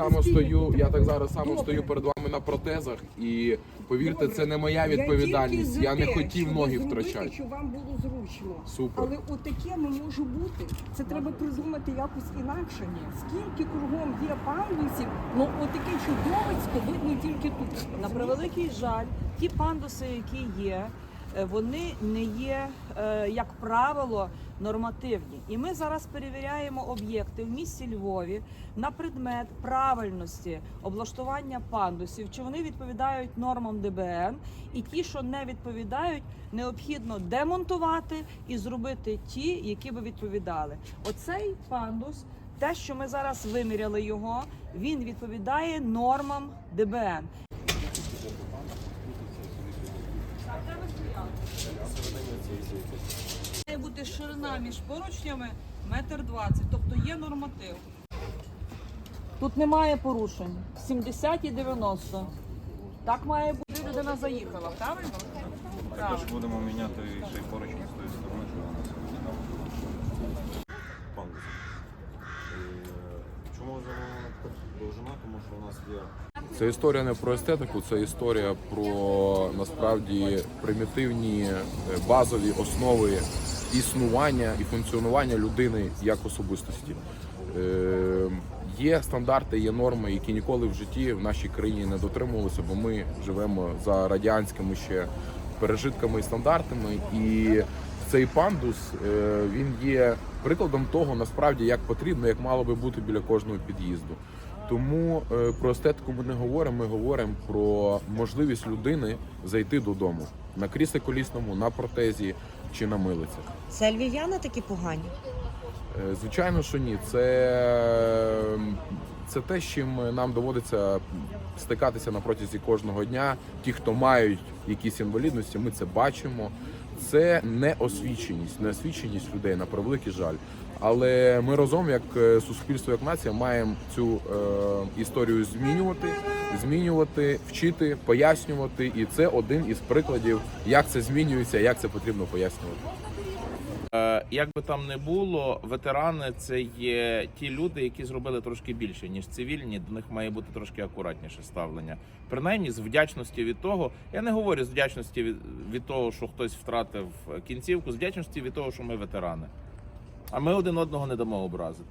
само стою. Я так зараз само стою перед вами на протезах, і повірте, це не моя відповідальність. Я не хотів ноги втрачати. Щоб вам було зручно. Супер. Але отаке не може бути. Це треба придумати якось інакше. Ні. Скільки кругом є пандусів, ну отаке чудовисько видно тільки тут. На превеликий жаль, ті пандуси, які є, вони не є, е, як правило, нормативні. І ми зараз перевіряємо об'єкти в місті Львові на предмет правильності облаштування пандусів, чи вони відповідають нормам ДБН, і ті, що не відповідають, необхідно демонтувати і зробити ті, які би відповідали. Оцей пандус. Те, що ми зараз виміряли його, він відповідає нормам ДБН. Має бути ширина між поручнями метр двадцять, тобто є норматив. Тут немає порушень. 70 і 90. Так має бути людина заїхала, правильно? Також будемо міняти ще й поручні з тої сторони, що у нас сьогодні там пандус. І, Чому взяла Це історія не про естетику, це історія про насправді примітивні е, базові основи існування і функціонування людини як особистості. Е, Є стандарти, є норми, які ніколи в житті в нашій країні не дотримувалися, бо ми живемо за радянськими ще пережитками і стандартами. І цей пандус е, він є прикладом того, насправді як потрібно, як мало би бути біля кожного під'їзду. Тому е, про естетику ми не говоримо. Ми говоримо про можливість людини зайти додому на кріслі колісному, на протезі чи на милицях. Це львів'яни такі погані. Е, Звичайно, що ні. Це, це те, з чим нам доводиться стикатися на протязі кожного дня. Ті, хто мають якісь інвалідності, ми це бачимо. Це не освіченість, не освіченість людей на превеликий жаль. Але ми разом, як е, суспільство, як нація, маємо цю е, історію змінювати, змінювати, вчити, пояснювати. І це один із прикладів, як це змінюється, як це потрібно пояснювати. Е, Як би там не було, ветерани це є ті люди, які зробили трошки більше ніж цивільні. До них має бути трошки акуратніше ставлення. Принаймні, з вдячності від того, я не говорю з вдячності від, від того, що хтось втратив кінцівку, з вдячності від того, що ми ветерани. А ми один одного не дамо образити.